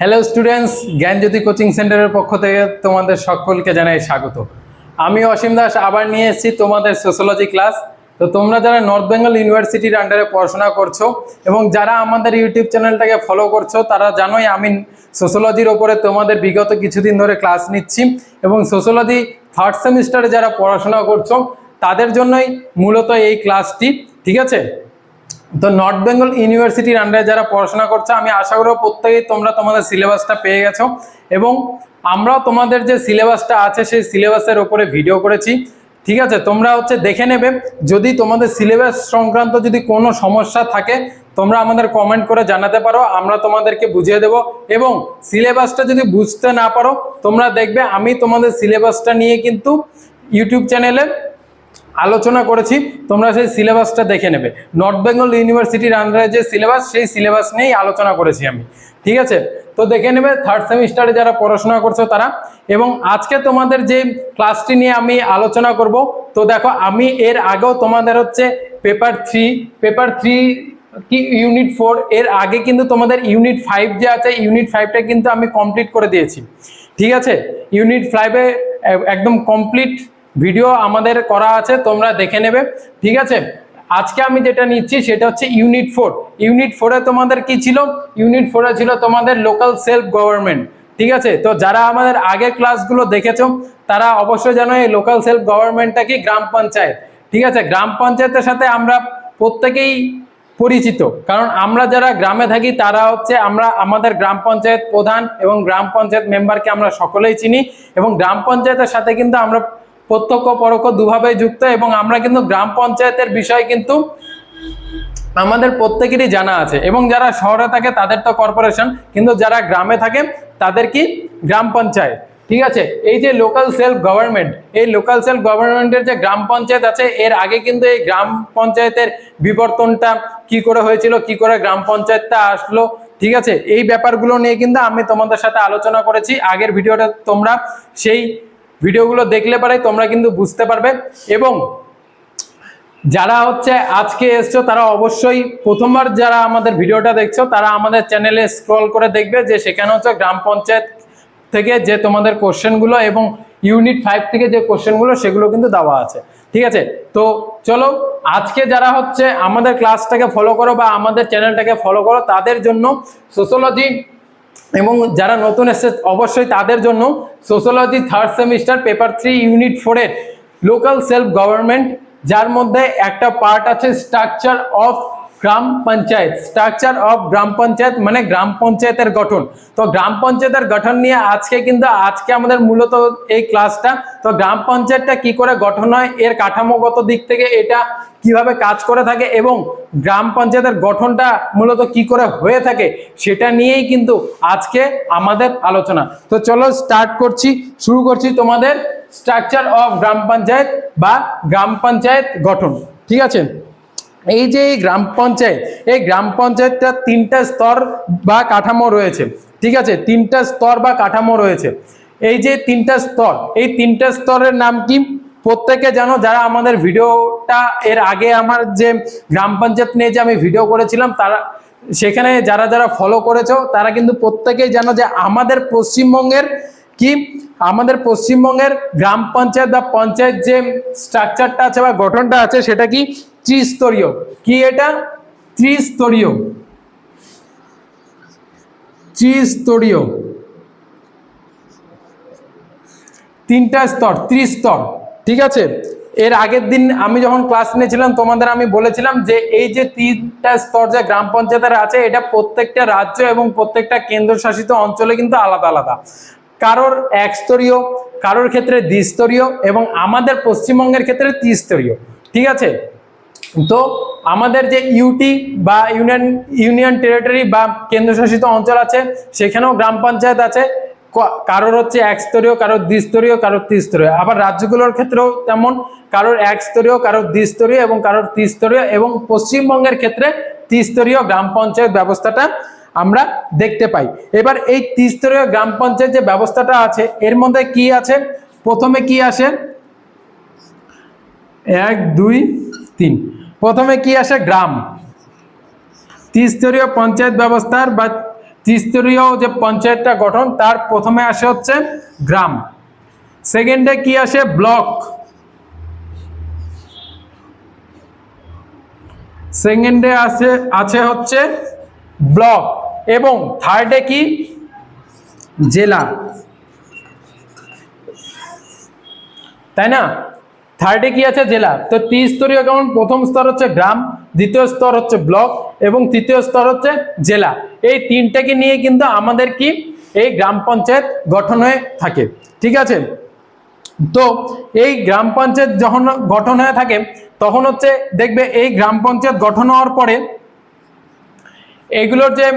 Hello students জ্ঞানজ্যোতি coaching সেন্টারের পক্ষ থেকে তোমাদের সকলকে জানাই স্বাগত। আমি অসীম দাস, আবার নিয়ে এসেছি তোমাদের সোশ্যোলজি ক্লাস তো তোমরা যারা নর্থ বেঙ্গল ইউনিভার্সিটির আন্ডারে পড়াশোনা করছ এবং যারা আমাদের ইউটিউব চ্যানেলটাকে ফলো করছ, তারা জানোই আমি সোশ্যোলজির ওপরে তোমাদের বিগত কিছুদিন ধরে ক্লাস নিচ্ছি এবং সোশ্যোলজি থার্ড সেমিস্টারে যারা পড়াশোনা করছ, তাদের জন্যই মূলত এই ক্লাসটি ঠিক আছে? তো নর্থ বেঙ্গল ইউনিভার্সিটির আন্ডারে যারা পড়াশোনা করছে, আমি আশা করব প্রত্যেকেই তোমরা তোমাদের সিলেবাসটা পেয়ে গেছো। এবং আমরাও তোমাদের যে সিলেবাসটা আছে, সেই সিলেবাসের ওপরে ভিডিও করেছি। ঠিক আছে, তোমরা হচ্ছে দেখে নেবে। যদি তোমাদের সিলেবাস সংক্রান্ত যদি কোনো সমস্যা থাকে, তোমরা আমাদের কমেন্ট করে জানাতে পারো, আমরা তোমাদেরকে বুঝিয়ে দেব। এবং সিলেবাসটা যদি বুঝতে না পারো, তোমরা দেখবে, আমি তোমাদের সিলেবাসটা নিয়ে কিন্তু ইউটিউব চ্যানেলে আলোচনা করেছি, তোমরা সেই সিলেবাসটা দেখে নেবে। নর্থ বেঙ্গল ইউনিভার্সিটির আন্ডারে যে সিলেবাস, সেই সিলেবাস নিয়েই আলোচনা করেছি আমি। ঠিক আছে? তো দেখে নেবে থার্ড সেমিস্টারে যারা পড়াশোনা করছ তারা। এবং আজকে তোমাদের যে ক্লাসটি নিয়ে আমি আলোচনা করব, তো দেখো, আমি এর আগেও তোমাদের হচ্ছে পেপার থ্রি পেপার থ্রি কি ইউনিট ফোর এর আগে কিন্তু তোমাদের ইউনিট ফাইভ যে আছে ইউনিট ফাইভটা কিন্তু আমি কমপ্লিট করে দিয়েছি। ঠিক আছে? ইউনিট ফাইভে একদম কমপ্লিট ভিডিও আমাদের করা আছে, তোমরা দেখে নেবে। ঠিক আছে? আজকে আমি যেটা নিচ্ছি সেটা হচ্ছে ইউনিট ফোর ইউনিট ফোরে তোমাদের কি ছিল? ইউনিট ফোরে ছিল তোমাদের লোকাল সেলফ গভর্নমেন্ট ঠিক আছে? তো যারা আমাদের আগের ক্লাসগুলো দেখেছ, তারা অবশ্যই জানো এই লোকাল সেলফ গভর্নমেন্টটা কি? গ্রাম পঞ্চায়েত। ঠিক আছে? গ্রাম পঞ্চায়েতের সাথে আমরা প্রত্যেকেই পরিচিত। কারণ আমরা যারা গ্রামে থাকি, তারা হচ্ছে আমরা, আমাদের গ্রাম পঞ্চায়েত প্রধান এবং গ্রাম পঞ্চায়েত মেম্বারকে আমরা সকলেই চিনি এবং গ্রাম পঞ্চায়েতের সাথে কিন্তু আমরা প্রত্যক্ষ, পরোক্ষ দুভাবে যুক্ত এবং আমরা কিন্তু গ্রাম পঞ্চায়েতের বিষয় কিন্তু আমাদের প্রত্যেকেরই জানা আছে। এবং যারা শহরে থাকে তাদের তো কর্পোরেশন কিন্তু যারা গ্রামে থাকে তাদের কি? গ্রাম পঞ্চায়েত। ঠিক আছে? এই যে লোকাল সেলফ গভর্নমেন্ট এই লোকাল সেলফ গভর্নমেন্টের যে গ্রাম পঞ্চায়েত আছে, এর আগে কিন্তু এই গ্রাম পঞ্চায়েতের বিবর্তনটা কি করে হয়েছিল, কি করে গ্রাম পঞ্চায়েতটা আসলো? ঠিক আছে? এই ব্যাপারগুলো নিয়ে কিন্তু আমি তোমাদের সাথে আলোচনা করেছি। আগের ভিডিওটা তোমরা সেই ভিডিওগুলো দেখলে পারে তোমরা কিন্তু বুঝতে পারবে। এবং যারা হচ্ছে আজকে এসছো, তারা অবশ্যই প্রথমবার যারা আমাদের ভিডিওটা দেখছ, তারা আমাদের চ্যানেলে স্ক্রল করে দেখবে যে সেখানে হচ্ছে গ্রাম পঞ্চায়েত থেকে যে তোমাদের কোশ্চেনগুলো এবং ইউনিট ফাইভ থেকে যে কোশ্চেনগুলো সেগুলো কিন্তু দেওয়া আছে। ঠিক আছে? তো চলো, আজকে যারা হচ্ছে আমাদের ক্লাসটাকে ফলো করো বা আমাদের চ্যানেলটাকে ফলো করো, তাদের জন্য সোশ্যোলজি এবং যারা নতুন এসেছে, অবশ্যই তাদের জন্য sociology third semester paper three unit ফোরের লোকাল সেলফ গভর্নমেন্ট যার মধ্যে একটা পার্ট আছে structure of gram panchayat structure of gram panchayat মানে গ্রাম পঞ্চায়েতের গঠন। তো গ্রাম পঞ্চায়েতের গঠন নিয়ে আজকে কিন্তু, আজকে আমাদের মূলত এই ক্লাসটা তো গ্রাম পঞ্চায়েতটা কি করে গঠন হয়, এর কাঠামোগত দিক থেকে এটা কীভাবে কাজ করে থাকে এবং গ্রাম পঞ্চায়েতের গঠনটা মূলত কি করে হয়ে থাকে, সেটা নিয়েই কিন্তু আজকে আমাদের আলোচনা। তো চলো স্টার্ট করছি, শুরু করছি তোমাদের স্ট্রাকচার অফ গ্রাম পঞ্চায়েত বা গ্রাম পঞ্চায়েত গঠন। ঠিক আছে? এই যে এই গ্রাম পঞ্চায়েত, এই গ্রাম পঞ্চায়েতটা তিনটা স্তর বা কাঠামো রয়েছে, ঠিক আছে? তিনটা স্তর বা কাঠামো রয়েছে। এই যে তিনটা স্তর, এই তিনটা স্তরের নাম কি? প্রত্যেকে জানো, যারা আমাদের ভিডিওটা এর আগে আমার যে গ্রাম পঞ্চায়েত নিয়ে যে আমি ভিডিও করেছিলাম, তারা সেখানে যারা যারা ফলো করেছ, তারা কিন্তু প্রত্যেকেই জানো যে আমাদের পশ্চিমবঙ্গের কি? আমাদের পশ্চিমবঙ্গের গ্রাম পঞ্চায়েত বা পঞ্চায়েত যে স্ট্রাকচারটা আছে বা গঠনটা আছে, সেটা কি? ত্রিস্তরীয়। কি এটা? ত্রিস্তরীয়। ত্রিস্তরীয়। তিনটা স্তর, ত্রিস্তর। ঠিক আছে? এর আগের দিন আমি যখন ক্লাস নিয়েছিলাম, তোমাদের আমি বলেছিলাম যে এই যে তিনটা স্তর যে গ্রাম পঞ্চায়েতের আছে, এটা প্রত্যেকটা রাজ্য এবং প্রত্যেকটা কেন্দ্রশাসিত অঞ্চলে কিন্তু আলাদা আলাদা। কারোর একস্তরীয়, কারোর ক্ষেত্রে দ্বিস্তরীয় এবং আমাদের পশ্চিমবঙ্গের ক্ষেত্রে ত্রিস্তরীয়। ঠিক আছে? তো আমাদের যে ইউটি বা ইউনিয়ন ইউনিয়ন টেরিটরি বা কেন্দ্রশাসিত অঞ্চল আছে, সেখানেও গ্রাম পঞ্চায়েত আছে। কারোর হচ্ছে একস্তরীয়, কারোর দ্বিস্তরীয়, কারোর ত্রিস্তরীয়। আবার রাজ্যগুলোর ক্ষেত্রেও তেমন, কারোর একস্তরীয়, কারোর দ্বিস্তরীয় এবং কারোর ত্রিস্তরীয় এবং পশ্চিমবঙ্গের ক্ষেত্রে ত্রিস্তরীয় গ্রাম পঞ্চায়েত ব্যবস্থাটা আমরা দেখতে পাই। এবার এই ত্রিস্তরীয় গ্রাম পঞ্চায়েত যে ব্যবস্থাটা আছে, এর মধ্যে কি আছে? প্রথমে কি আসে? এক, দুই, তিন। প্রথমে কি আসে? গ্রাম। ত্রিস্তরীয় পঞ্চায়েত ব্যবস্থার বা ত্রিস্তরীয় যে পঞ্চায়েতটা গঠন, তার প্রথমে আসে হচ্ছে গ্রাম। সেকেন্ডে কি আসে? ব্লক। সেকেন্ডে আছে আছে হচ্ছে ব্লক। এবং থার্ডে কি? জেলা। তাই না? থার্ডে কি আছে? জেলা। তো ত্রিস্তরীয় কেমন প্রথম স্তর হচ্ছে গ্রাম, দ্বিতীয় স্তর হচ্ছে ব্লক এবং তৃতীয় স্তর হচ্ছে জেলা। এই তিনটাকে নিয়ে কিন্তু আমাদের কি? এই গ্রাম পঞ্চায়েত গঠন হয়ে থাকে। ঠিক আছে? তো এই গ্রাম পঞ্চায়েত যখন গঠন হয়ে থাকে, তখন হচ্ছে দেখবে এই গ্রাম পঞ্চায়েত গঠন হওয়ার পরে এগুলোর যে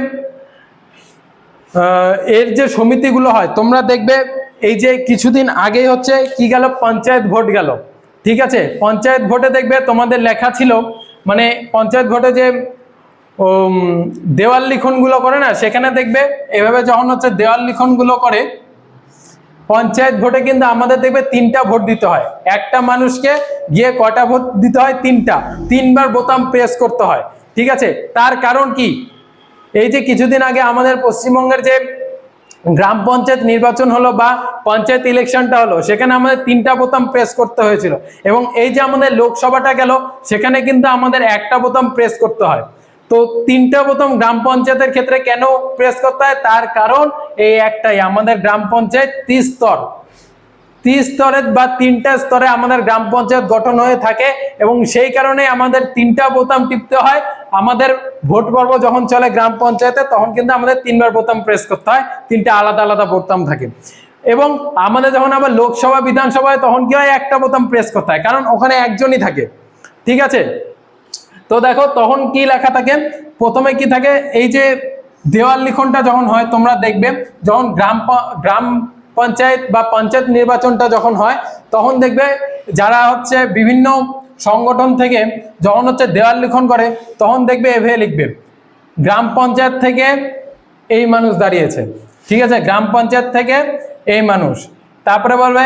এর যে সমিতিগুলো হয়, তোমরা দেখবে এই যে কিছুদিন আগেই হচ্ছে কি গেল? পঞ্চায়েত ভোট গেল। ঠিক আছে, পঞ্চায়েত ভোটে দেখবে তোমাদের লেখা ছিল মানে পঞ্চায়েত ভোটে যে দেওয়াল লিখনগুলো করে না, সেখানে দেখবে এভাবে যখন হচ্ছে দেওয়াল লিখনগুলো করে, পঞ্চায়েত ভোটে কিন্তু আমাদের দেখবে তিনটা ভোট দিতে হয়। একটা মানুষকে গিয়ে কটা ভোট দিতে হয়? তিনটা। তিনবার বোতাম প্রেস করতে হয়। ঠিক আছে? তার কারণ কি? এই যে কিছুদিন আগে আমাদের পশ্চিমবঙ্গের যে গ্রাম পঞ্চায়েত নির্বাচন হলো বা পঞ্চায়েত ইলেকশনটা হলো, সেখানে আমাদের তিনটা বোতাম প্রেস করতে হয়েছিল। এবং এই যে আমাদের লোকসভাটা গেল, সেখানে কিন্তু আমাদের একটা বোতাম প্রেস করতে হয়। তো তিনটা বোতাম গ্রাম পঞ্চায়েতের ক্ষেত্রে কেন প্রেস করতে হয়? তার কারণ এই একটাই, আমাদের গ্রাম পঞ্চায়েত ত্রিস্তর। ত্রিস্তরের বা তিনটা স্তরে আমাদের গ্রাম পঞ্চায়েত গঠন হয়ে থাকে এবং সেই কারণে আমাদের তিনটা বোতাম টিপতে হয়। আমাদের ভোট পর্ব যখন চলে গ্রাম পঞ্চায়েতে, তখন কিন্তু আমাদের তিনবার বোতাম প্রেস করতে হয়। তিনটা আলাদা আলাদা বোতাম থাকে। এবং আমাদের যখন আবার লোকসভা, বিধানসভায় তখন কি হয়? একটা বোতাম প্রেস করতে হয়। কারণ ওখানে একজনই থাকে। ঠিক আছে? তো দেখো, তখন কি লেখা থাকে? প্রথমে কি থাকে? এই যে দেওয়াল লিখনটা যখন হয়, তোমরা দেখবে, যখন গ্রাম গ্রাম পঞ্চায়েত বা পঞ্চায়েত নির্বাচনটা যখন হয়, তখন দেখবে যারা হচ্ছে বিভিন্ন সংগঠন থেকে যখন হচ্ছে দেওয়াল লিখন করে, তখন দেখবে এভাবে লিখবে, গ্রাম পঞ্চায়েত থেকে এই মানুষ দাঁড়িয়েছে। ঠিক আছে? গ্রাম পঞ্চায়েত থেকে এই মানুষ। তারপরে বলবে,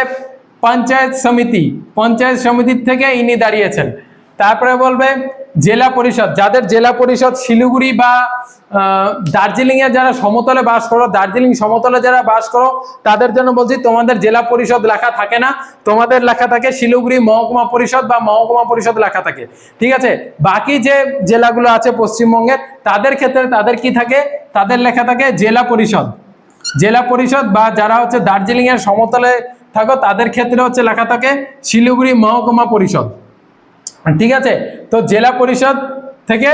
পঞ্চায়েত সমিতি। পঞ্চায়েত সমিতির থেকে ইনি দাঁড়িয়েছেন। তারপরে বলবে জেলা পরিষদ, যাদের জেলা পরিষদ শিলিগুড়ি বা দার্জিলিং এ যারা সমতলে বাস করো, দার্জিলিং সমতলে যারা বাস করো, তাদের জন্য বলছি, তোমাদের জেলা পরিষদ লেখা থাকে না। তোমাদের লেখা থাকে শিলিগুড়ি মহকুমা পরিষদ বা মহকুমা পরিষদ লেখা থাকে। ঠিক আছে? বাকি যে জেলাগুলো আছে পশ্চিমবঙ্গের তাদের ক্ষেত্রে তাদের কি থাকে? তাদের লেখা থাকে জেলা পরিষদ। জেলা পরিষদ বা যারা হচ্ছে দার্জিলিং এর সমতলে থাকো, তাদের ক্ষেত্রে হচ্ছে লেখা থাকে শিলিগুড়ি মহকুমা পরিষদ। ঠিক আছে? তো জেলা পরিষদ থেকে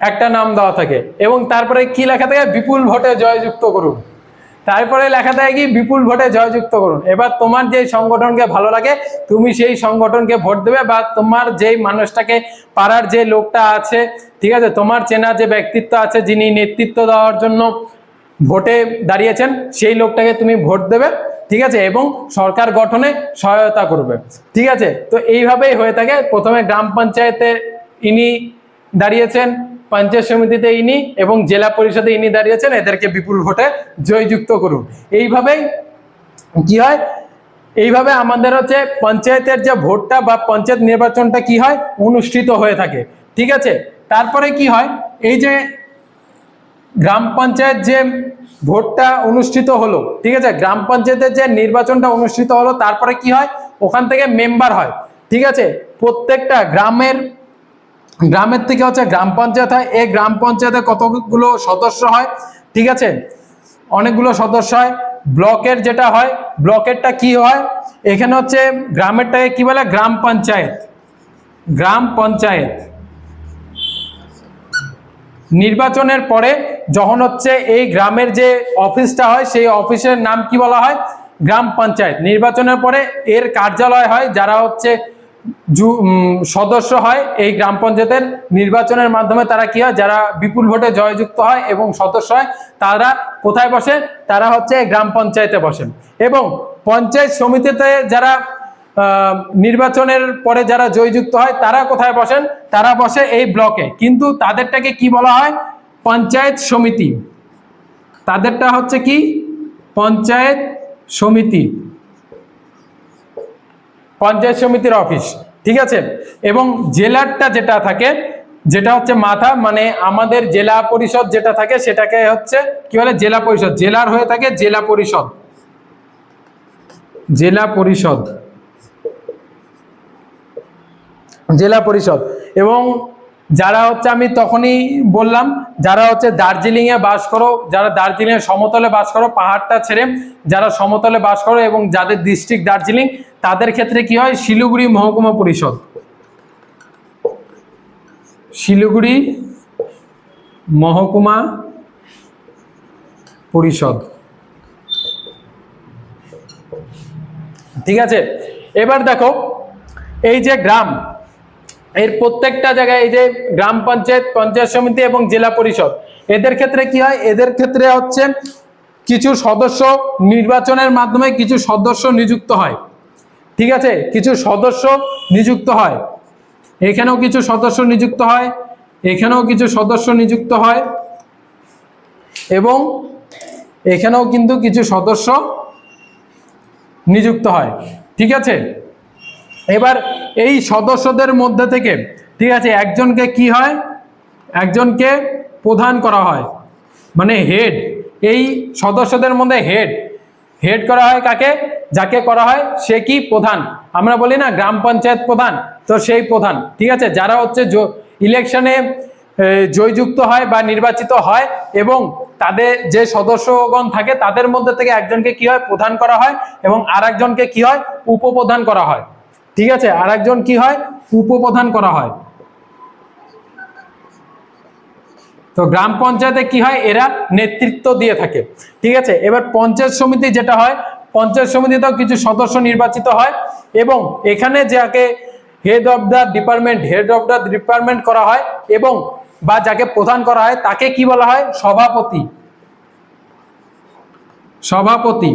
একটা নাম দেওয়া থাকে এবং তারপরে কি লেখা থাকে? বিপুল ভোটে জয়যুক্ত করুন। তারপরে লেখা থাকে কি? বিপুল ভোটে জয়যুক্ত করুন। এবার তোমার যে সংগঠনকে ভালো লাগে, তুমি সেই সংগঠনকে ভোট দেবে বা তোমার যেই মানুষটাকে পাড়ার যে লোকটা আছে, ঠিক আছে? তোমার চেনা যে ব্যক্তিত্ব আছে, যিনি নেতৃত্ব দেওয়ার জন্য ভোটে দাঁড়িয়েছেন, সেই লোকটাকে তুমি ভোট দেবে, ঠিক আছে? এবং সরকার গঠনে সহায়তা করবে, ঠিক আছে? তো এইভাবেই হয়ে থাকে। প্রথমে গ্রাম পঞ্চায়েতে ইনি দাঁড়িয়েছেন, পঞ্চায়েত সমিতিতে ইনি এবং জেলা পরিষদে ইনি দাঁড়িয়েছেন, এদেরকে বিপুল ভোটে জয়যুক্ত করুন। এইভাবেই কি হয়? এইভাবে আমাদের হচ্ছে পঞ্চায়েতের যে ভোটটা বা পঞ্চায়েত নির্বাচনটা কি হয়? অনুষ্ঠিত হয়ে থাকে, ঠিক আছে? তারপরে কি হয়? এই যে গ্রাম পঞ্চায়েত যে ভোটটা অনুষ্ঠিত হলো, ঠিক আছে? গ্রাম পঞ্চায়েতের যে নির্বাচনটা অনুষ্ঠিত হলো, তারপরে কি হয়? ওখান থেকে মেম্বার হয়, ঠিক আছে? প্রত্যেকটা গ্রামের গ্রামের থেকে হচ্ছে গ্রাম পঞ্চায়েত হয়। এই গ্রাম পঞ্চায়েতে কতগুলো সদস্য হয়, ঠিক আছে? অনেকগুলো সদস্য হয়। ব্লকের যেটা হয়, ব্লকেরটা কি হয়? এখানে হচ্ছে গ্রামেরটাকে কি বলে? গ্রাম পঞ্চায়েত। গ্রাম পঞ্চায়েত। নির্বাচনের পরে যখন হচ্ছে এই গ্রামের যে অফিসটা হয়, সেই অফিসের নাম কি বলা হয়? গ্রাম পঞ্চায়েত। নির্বাচনের পরে এর কার্যালয় হয়, যারা হচ্ছে সদস্য হয় এই গ্রাম পঞ্চায়েতের। নির্বাচনের মাধ্যমে তারা কি হয়? যারা বিপুল ভোটে জয়যুক্ত হয় এবং সদস্য হয়, তারা কোথায় বসে? তারা হচ্ছে গ্রাম পঞ্চায়েতে বসেন এবং পঞ্চায়েত সমিতিতে যারা নির্বাচনের পরে যারা জয়যুক্ত হয়, তারা কোথায় বসেন? তারা বসে এই ব্লকে। কিন্তু তাদেরটাকে কি বলা হয়? পঞ্চায়েত সমিতি। তাদেরটা হচ্ছে কি? পঞ্চায়েত সমিতি। পঞ্চায়েত সমিতির অফিস। ঠিক আছে? এবং জেলারটা যেটা থাকে, যেটা হচ্ছে মাথা মানে আমাদের জেলা পরিষদ যেটা থাকে, সেটাকে হচ্ছে কি বলে? জেলা পরিষদ। জেলার হয়ে থাকে জেলা পরিষদ। জেলা পরিষদ। জেলা পরিষদ। এবং যারা হচ্ছে আমি তখনই বললাম, যারা হচ্ছে দার্জিলিং এ বাস করো, যারা দার্জিলিং এর সমতলে বাস করো, পাহাড়টা ছেড়ে যারা সমতলে বাস করো এবং যাদের ডিস্ট্রিক্ট দার্জিলিং, তাদের ক্ষেত্রে কি হয়? শিলিগুড়ি মহকুমা পরিষদ। শিলিগুড়ি মহকুমা পরিষদ। ঠিক আছে? এবার দেখো, এই যে গ্রাম এর প্রত্যেকটা জায়গায় এই যে গ্রাম পঞ্চায়েত পঞ্চায়েত সমিতি এবং জেলা পরিষদ, এদের ক্ষেত্রে কি হয়? এদের ক্ষেত্রে হচ্ছে কিছু সদস্য নির্বাচনের মাধ্যমে কিছু সদস্য নিযুক্ত হয়। ঠিক আছে? কিছু সদস্য নিযুক্ত হয়। এখানেও কিছু সদস্য নিযুক্ত হয়, এখানেও কিছু সদস্য নিযুক্ত হয় এবং এখানেও কিন্তু কিছু সদস্য নিযুক্ত হয়। ঠিক আছে? এবার এই সদস্যদের মধ্যে থেকে, ঠিক আছে, একজনকে কি হয়? একজনকে প্রধান করা হয়। মানে হেড এই সদস্যদের মধ্যে হেড হেড করা হয় কাকে? যাকে করা হয়? সে কি? প্রধান। আমরা বলি না গ্রাম পঞ্চায়েত প্রধান, তো সেই প্রধান, ঠিক আছে? যারা হচ্ছে ইলেকশনে জয়যুক্ত হয় বা নির্বাচিত হয় এবং তাদের যে সদস্যগণ থাকে, তাদের মধ্যে থেকে একজনকে কি হয়? প্রধান করা হয় এবং আর কি হয়? উপপ্রধান করা হয়। ঠিক আছে? আর একজন কি হয়? উপপ্রধান করা হয়। তো গ্রাম পঞ্চায়েতে কি হয়? এরা নেতৃত্ব দিয়ে থাকে। ঠিক আছে? এবার পঞ্চায়েত সমিতি যেটা হয়, পঞ্চায়েত সমিতিতেও কিছু সদস্য নির্বাচিত হয় এবং এখানে যাকে head of the department head of the department করা হয় এবং বা যাকে প্রধান করা হয়, তাকে কি বলা হয়? সভাপতি। সভাপতি।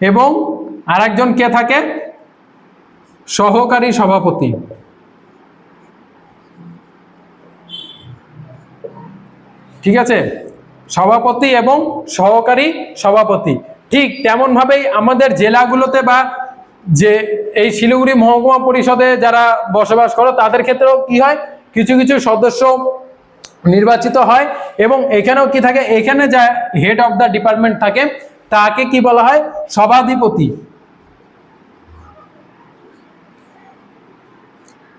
এবং আরেকজন কে থাকে? সহকারী সভাপতি। ঠিক আছে? সভাপতি এবং সহকারী সভাপতি। ঠিক তেমন ভাবেই আমাদের জেলাগুলোতে বা যে এই শিলিগুড়ি মহকুমা পরিষদে যারা বসবাস করো, তাদের ক্ষেত্রেও কি হয়? কিছু কিছু সদস্য নির্বাচিত হয় এবং এখানেও কি থাকে? এখানে যা হেড অফ দ্য ডিপার্টমেন্ট থাকে, তাকে কি বলা হয়? সভাধিপতি।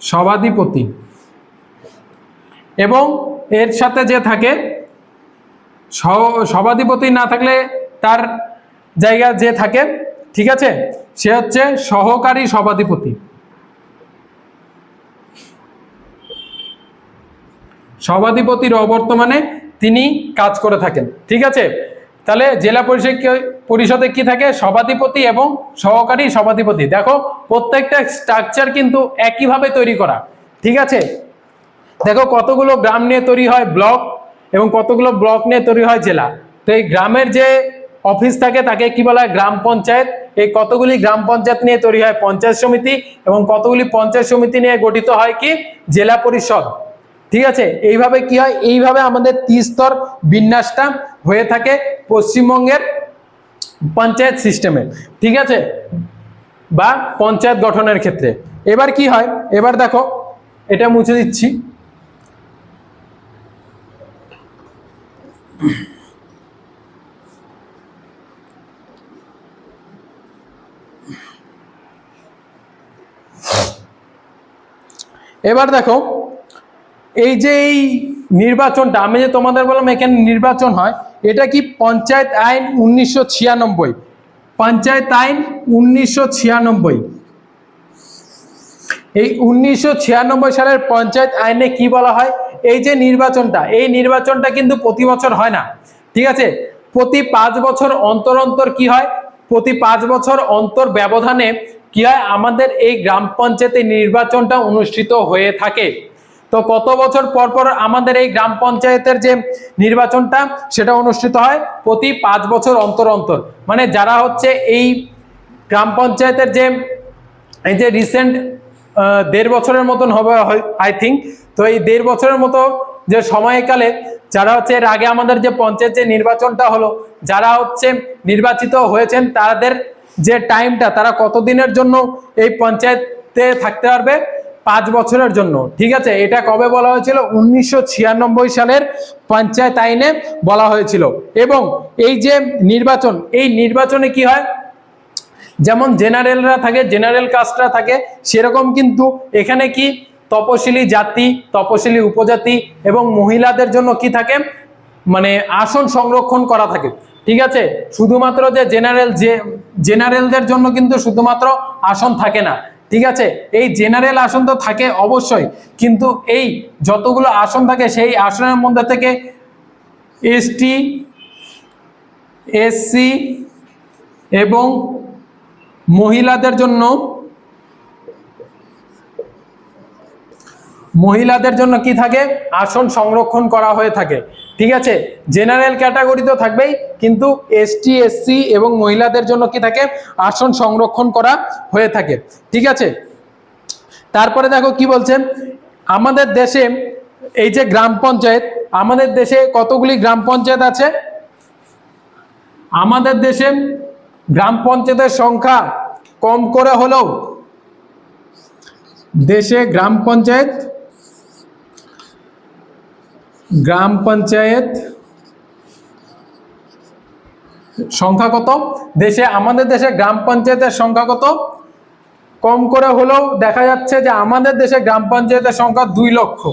সভাধিপতি। এবং এর সাথে যে থাকে সভাধিপতি না থাকলে তার জায়গা যে থাকে, ঠিক আছে? সে হচ্ছে সহকারী সভাধিপতি। সভাধিপতির অবর্তমানে তিনি কাজ করে থাকেন, ঠিক আছে? তাহলে জেলা পরিষদ পরিষদে কি থাকে? সভাধিপতি এবং সহকারী সভাধিপতি। দেখো, প্রত্যেকটা স্ট্রাকচার কিন্তু একইভাবে তৈরি করা। ঠিক আছে? দেখো, কতগুলো গ্রাম নিয়ে তৈরি হয় ব্লক এবং কতগুলো ব্লক নিয়ে তৈরি হয় জেলা। তো এই গ্রামের যে অফিস থাকে, তাকে কি বলা হয়? গ্রাম পঞ্চায়েত। এই কতগুলি গ্রাম পঞ্চায়েত নিয়ে তৈরি হয়? পঞ্চায়েত সমিতি এবং কতগুলি পঞ্চায়েত সমিতি নিয়ে গঠিত হয় কি? জেলা পরিষদ। ঠিক আছে? এইভাবে কি হয়? এইভাবে আমাদের ত্রিস্তর বিন্যাসটা হয়ে থাকে পশ্চিমবঙ্গের পঞ্চায়েত সিস্টেমে ঠিক আছে? বা পঞ্চায়েত গঠনের ক্ষেত্রে। এবার কি হয়? এবার দেখো, এটা মুছে দিচ্ছি। এবার দেখো এই যে এই নির্বাচনটা, আমি যে তোমাদের বললাম এখানে নির্বাচন হয়, এটা কি পঞ্চায়েত আইন উনিশশো ছিয়ানব্বই? পঞ্চায়েত আইন উনিশশো ছিয়ানব্বই। এই উনিশশো ছিয়ানব্বই সালের পঞ্চায়েত আইনে কি বলা হয়? এই যে নির্বাচনটা, এই নির্বাচনটা কিন্তু প্রতি বছর হয় না। ঠিক আছে? প্রতি পাঁচ বছর অন্তর অন্তর কি হয়? প্রতি পাঁচ বছর অন্তর ব্যবধানে কি হয়? আমাদের এই গ্রাম পঞ্চায়েতের নির্বাচনটা অনুষ্ঠিত হয়ে থাকে। তো কত বছর পর পর আমাদের এই গ্রাম পঞ্চায়েতের যে নির্বাচনটা, সেটা অনুষ্ঠিত হয় প্রতি পাঁচ বছর অন্তর অন্তর। মানে যারা হচ্ছে এই গ্রাম পঞ্চায়েতের যে, এই যে রিসেন্ট দেড় বছরের মতন হবে আই থিঙ্ক তো এই দেড় বছরের মতো যে সময়কালে যারা হচ্ছে এর আগে আমাদের যে পঞ্চায়েত যে নির্বাচনটা হলো, যারা হচ্ছে নির্বাচিত হয়েছেন, তাদের যে টাইমটা তারা কতদিনের জন্য এই পঞ্চায়েতে থাকতে পারবে? পাঁচ বছরের জন্য। ঠিক আছে, এটা কবে বলা হয়েছিল? উনিশশো ছিয়ানব্বই সালের পঞ্চায়েত আইনে বলা হয়েছিল। এবং এই যে নির্বাচন, এই নির্বাচনে কি হয়? যেমন জেনারেলরা থাকে, জেনারেল কাস্টরা থাকে, সেরকম কিন্তু এখানে কি? তপশিলি জাতি, তপশিলি উপজাতি এবং মহিলাদের জন্য কি থাকে? মানে আসন সংরক্ষণ করা থাকে। ঠিক আছে, শুধুমাত্র যে জেনারেল, যে জেনারেলদের জন্য কিন্তু শুধুমাত্র আসন থাকে না। ঠিক আছে? এই জেনারেল আসন তো থাকে অবশ্যই, কিন্তু এই যতগুলো আসন থাকে সেই আসনের মধ্যে থেকে এসটি এসসি এবং মহিলাদের জন্য মহিলাদের জন্য কি থাকে? আসন সংরক্ষণ করা হয়ে থাকে। ঠিক আছে? জেনারেল ক্যাটাগরি তো থাকবেই, কিন্তু এসটি এসসি এবং মহিলাদের জন্য কি থাকে? আসন সংরক্ষণ করা হয়ে থাকে। ঠিক আছে? তারপরে দেখো কি বলছে আমাদের দেশে এই যে গ্রাম পঞ্চায়েত, আমাদের দেশে কতগুলি গ্রাম পঞ্চায়েত আছে? আমাদের দেশে গ্রাম পঞ্চায়েতের সংখ্যা কম করে হলেও দেশে গ্রাম পঞ্চায়েত গ্রাম পঞ্চায়েত সংখ্যা কত? দেশে, আমাদের দেশে গ্রাম পঞ্চায়েতের সংখ্যা কত? কম করে হলেও দেখা যাচ্ছে যে আমাদের দেশে গ্রাম পঞ্চায়েতের সংখ্যা দুই লক্ষ।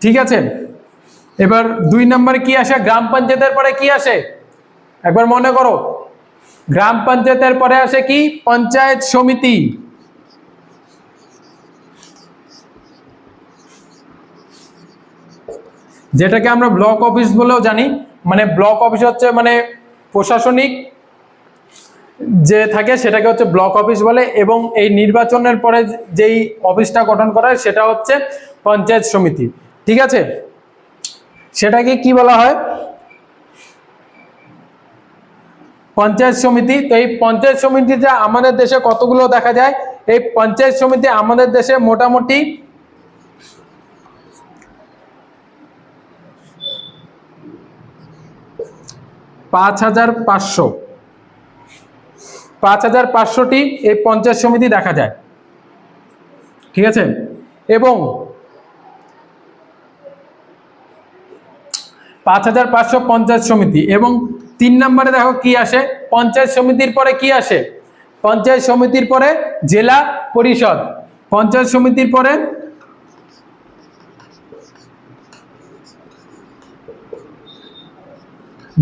ঠিক আছে? এবার দুই নম্বরে কি আসে? গ্রাম পঞ্চায়েতের পরে কি আসে? একবার মনে করো। গ্রাম পঞ্চায়েতের পরে আসে কি? পঞ্চায়েত সমিতি। যেটাকে আমরা ব্লক অফিস বলেও জানি। মানে ব্লক অফিস হচ্ছে মানে প্রশাসনিক যে থাকে সেটাকে হচ্ছে ব্লক অফিস বলে এবং এই নির্বাচনের পরে যেই অফিসটা গঠন করা হয় সেটা হচ্ছে পঞ্চায়েত সমিতি। ঠিক আছে? সেটাকে কি বলা হয়? পঞ্চায়েত সমিতি। তো এই পঞ্চায়েত সমিতিটা আমাদের দেশে কতগুলো দেখা যায়? এই পঞ্চায়েত সমিতি আমাদের দেশে মোটামুটি পাঁচ হাজার পাঁচশো। পাঁচ হাজার পাঁচশোটি এই পঞ্চায়েত সমিতি দেখা যায়। ঠিক আছে? এবং পাঁচ হাজার পাঁচশো পঞ্চায়েত সমিতি এবং তিন নম্বরে দেখো কি আসে? পঞ্চায়েত সমিতির পরে কি আসে? পঞ্চায়েত সমিতির পরে জেলা পরিষদ। পঞ্চায়েত সমিতির পরে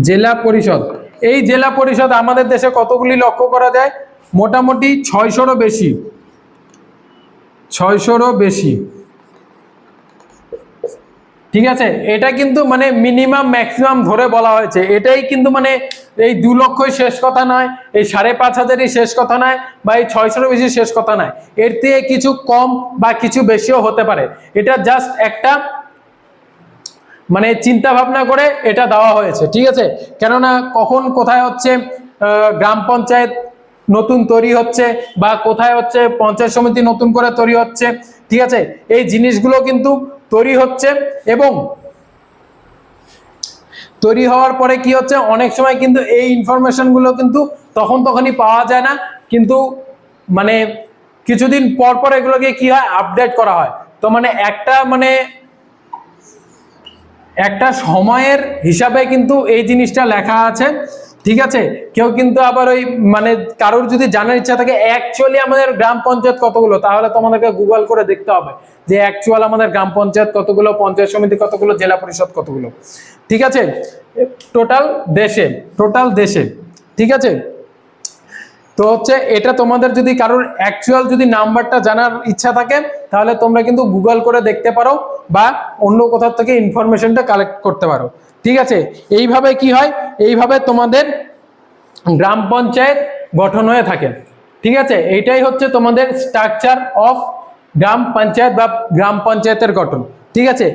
জেলা পরিষদ। এই জেলা পরিষদ আমাদের দেশে কতগুলি লক্ষ্য করা যায়? মোটামুটি ছয়শোরও বেশি। ছয়শোরও বেশি। ঠিক আছে? এটা কিন্তু মানে মিনিমাম ম্যাক্সিমাম ধরে বলা হয়েছে। এটাই কিন্তু মানে এই দু লক্ষই শেষ কথা নয়, এই সাড়ে পাঁচ হাজারই শেষ কথা নয় বা এই ছয়শোরও বেশি শেষ কথা নয়। এর থেকে কিছু কম বা কিছু বেশিও হতে পারে। এটা জাস্ট একটা মানে চিন্তা ভাবনা করে এটা দেওয়া হয়েছে, ঠিক আছে? কেননা কখন কোথায় হচ্ছে গ্রাম পঞ্চায়েত নতুন তৈরি হচ্ছে বা কোথায় হচ্ছে পঞ্চায়েত সমিতি নতুন করে তৈরি হচ্ছে, ঠিক আছে? এই জিনিসগুলো কিন্তু তৈরি হচ্ছে এবং তৈরি হওয়ার পরে কি হচ্ছে, অনেক সময় কিন্তু এই ইনফরমেশনগুলো কিন্তু তখন তখনই পাওয়া যায় না, কিন্তু মানে কিছুদিন পর পর এগুলোকে কি হয় আপডেট করা হয়। তো মানে একটা মানে একটা সময়ের হিসাবে কিন্তু এই জিনিসটা লেখা আছে, ঠিক আছে? কেউ কিন্তু আবার ওই মানে কারোর যদি জানার ইচ্ছা থাকে অ্যাকচুয়ালি আমাদের গ্রাম পঞ্চায়েত কতগুলো? তাহলে তোমাদেরকে গুগল করে দেখতে হবে যে অ্যাকচুয়াল আমাদের গ্রাম পঞ্চায়েত কতগুলো, পঞ্চায়েত সমিতি কতগুলো, জেলা পরিষদ কতগুলো। ঠিক আছে? টোটাল দেশে টোটাল দেশে, ঠিক আছে? তো হচ্ছে এটা তোমাদের যদি কারোর অ্যাকচুয়াল যদি নাম্বারটা জানার ইচ্ছা থাকে, তাহলে তোমরা কিন্তু গুগল করে দেখতে পারো বা অন্য কোথাও থেকে ইনফরমেশনটা কালেক্ট করতে পারো। ঠিক আছে? এইভাবে কি হয়? এইভাবে তোমাদের গ্রাম পঞ্চায়েত গঠন হয়ে থাকে। ঠিক আছে? এইটাই হচ্ছে তোমাদের স্ট্রাকচার অফ গ্রাম পঞ্চায়েত বা গ্রাম পঞ্চায়েতের গঠন। ঠিক আছে?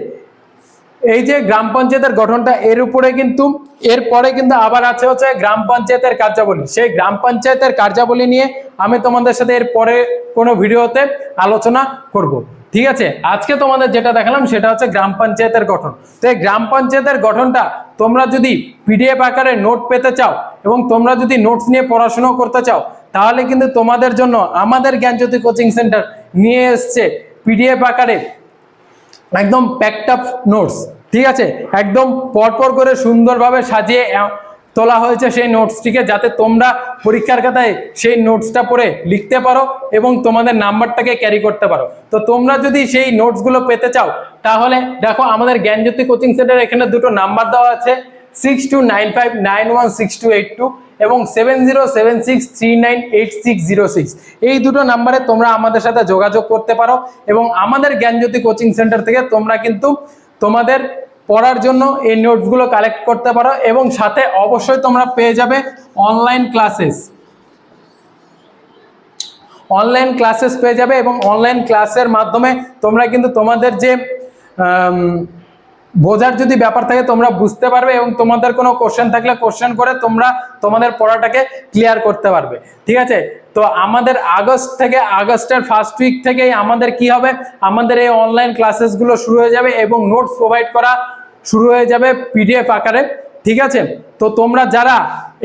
এই যে গ্রাম পঞ্চায়েতের গঠনটা, এর উপরে কিন্তু এরপরে কিন্তু আবার আছে হচ্ছে গ্রাম পঞ্চায়েতের কার্যাবলী। সেই গ্রাম পঞ্চায়েতের কার্যাবলী নিয়ে আমি তোমাদের সাথে এর পরে কোনো ভিডিওতে আলোচনা করব। ঠিক আছে? আজকে তোমাদের যেটা দেখালাম সেটা হচ্ছে গ্রাম পঞ্চায়েতের গঠন। তো এই গ্রাম পঞ্চায়েতের গঠনটা তোমরা যদি পিডিএফ আকারে নোট পেতে চাও এবং তোমরা যদি নোটস নিয়ে পড়াশোনা করতে চাও, তাহলে কিন্তু তোমাদের জন্য আমাদের জ্ঞানজ্যোতি কোচিং সেন্টার নিয়ে এসছে পিডিএফ আকারে একদম প্যাকড আপ নোটস ঠিক আছে? একদম পরপর করে সুন্দরভাবে সাজিয়ে তোলা হয়েছে সেই নোটসটিকে যাতে তোমরা পরীক্ষার খাতায় সেই নোটসটা পড়ে লিখতে পারো এবং তোমাদের নাম্বারটাকে ক্যারি করতে পারো। তো তোমরা যদি সেই নোটসগুলো পেতে চাও, তাহলে দেখো আমাদের জ্ঞানজ্যোতি কোচিং সেন্টারে এখানে দুটো নাম্বার দেওয়া আছে। Six two nine five nine one six two eight two এবং seven zero seven six three nine eight six zero six এই দুটো নাম্বারে তোমরা আমাদের সাথে যোগাযোগ করতে পারো এবং আমাদের জ্ঞানজ্যোতি কোচিং সেন্টার থেকে তোমরা কিন্তু তোমাদের পড়ার জন্য এই নোটসগুলো কালেক্ট করতে পারো এবং সাথে অবশ্যই তোমরা পেয়ে যাবে অনলাইন ক্লাসেস। অনলাইন ক্লাসেস পেয়ে যাবে এবং অনলাইন ক্লাসের মাধ্যমে তোমরা কিন্তু তোমাদের যে বোঝার যদি ব্যাপার থাকে, তোমরা বুঝতে পারবে এবং তোমাদের কোনো কোশ্চেন থাকলে কোশ্চেন করে তোমরা তোমাদের পড়াটাকে ক্লিয়ার করতে পারবে। ঠিক আছে? তো আমাদের আগস্ট থেকে, আগস্টের ফার্স্ট উইক থেকেই আমাদের কি হবে? আমাদের এই অনলাইন ক্লাসেসগুলো শুরু হয়ে যাবে এবং নোটস প্রোভাইড করা শুরু হয়ে যাবে পিডিএফ আকারে। ঠিক আছে? তো তোমরা যারা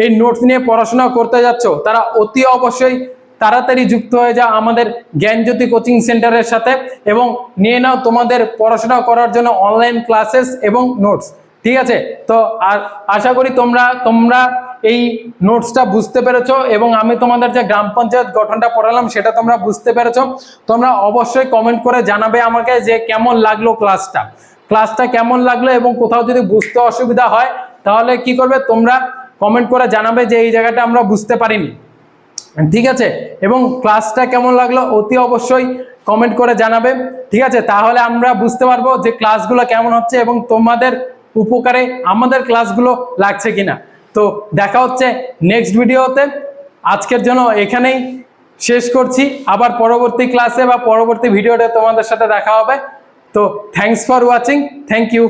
এই নোটস নিয়ে পড়াশোনা করতে যাচ্ছ, তারা অতি অবশ্যই তাড়াতাড়ি যুক্ত হয়ে যাও আমাদের জ্ঞানজ্যোতি কোচিং সেন্টারের সাথে এবং নিয়ে নাও তোমাদের পড়াশোনা করার জন্য অনলাইন ক্লাসেস এবং নোটস ঠিক আছে? তো আর আশা করি তোমরা তোমরা এই নোটসটা বুঝতে পেরেছ এবং আমি তোমাদের যে গ্রাম পঞ্চায়েত গঠনটা পড়ালাম সেটা তোমরা বুঝতে পেরেছ। তোমরা অবশ্যই কমেন্ট করে জানাবে আমাকে যে কেমন লাগল ক্লাসটা ক্লাসটা কেমন লাগল এবং কোথাও যদি বুঝতে অসুবিধা হয়, তাহলে কি করবে? তোমরা কমেন্ট করে জানাবে যে এই জায়গাটা আমরা বুঝতে পারিনি। ঠিক আছে? এবং ক্লাসটা কেমন লাগল অতি অবশ্যই কমেন্ট করে জানাবে। ঠিক আছে? তাহলে আমরা বুঝতে পারব যে ক্লাসগুলো কেমন হচ্ছে এবং তোমাদের উপকারে আমাদের ক্লাসগুলো লাগছে কিনা। তো দেখা হচ্ছে নেক্সট ভিডিওতে আজকের জন্য এখানেই শেষ করছি। আবার পরবর্তী ক্লাসে বা পরবর্তী ভিডিওতে তোমাদের সাথে দেখা হবে। তো thanks for watching thank you